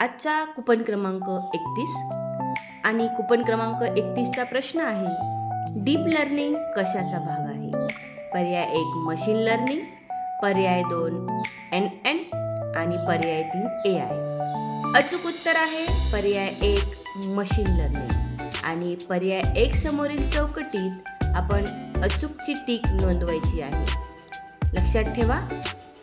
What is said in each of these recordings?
आजचा कुपन क्रमांक एकतीस. आणि कुपन क्रमांक एकतीसचा प्रश्न आहे डीप लर्निंग कशाचा भाग आहे? पर्याय एक मशीन लर्निंग पर्याय दोन एन एन आणि पर्याय तीन ए आय. अचूक उत्तर आहे पर्याय एक मशीन लर्निंग. आणि पर्याय एक समोरील चौकटीत आपण अचूकची टीक नोंदवायची आहे. लक्षात ठेवा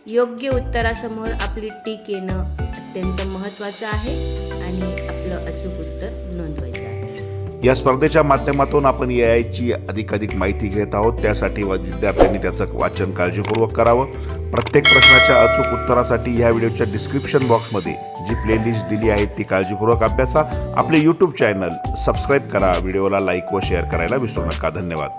योग्य उत्तरासमोर आपली टीक येणं अत्यंत महत्त्वाचं आहे आणि आपलं अचूक उत्तर नोंदवायचं आहे. या स्पर्धेच्या माध्यमातून आपण ए आयची अधिकाधिक माहिती घेत आहोत. त्यासाठी विद्यार्थ्यांनी त्याचं वाचन काळजीपूर्वक करावं. प्रत्येक प्रश्नाच्या अचूक उत्तरासाठी ह्या व्हिडिओच्या डिस्क्रिप्शन बॉक्समध्ये जी प्लेलिस्ट दिली आहे ती काळजीपूर्वक अभ्यासा. आपले यूट्यूब चॅनल सबस्क्राईब करा. व्हिडिओला लाईक व शेअर करायला विसरू नका. धन्यवाद.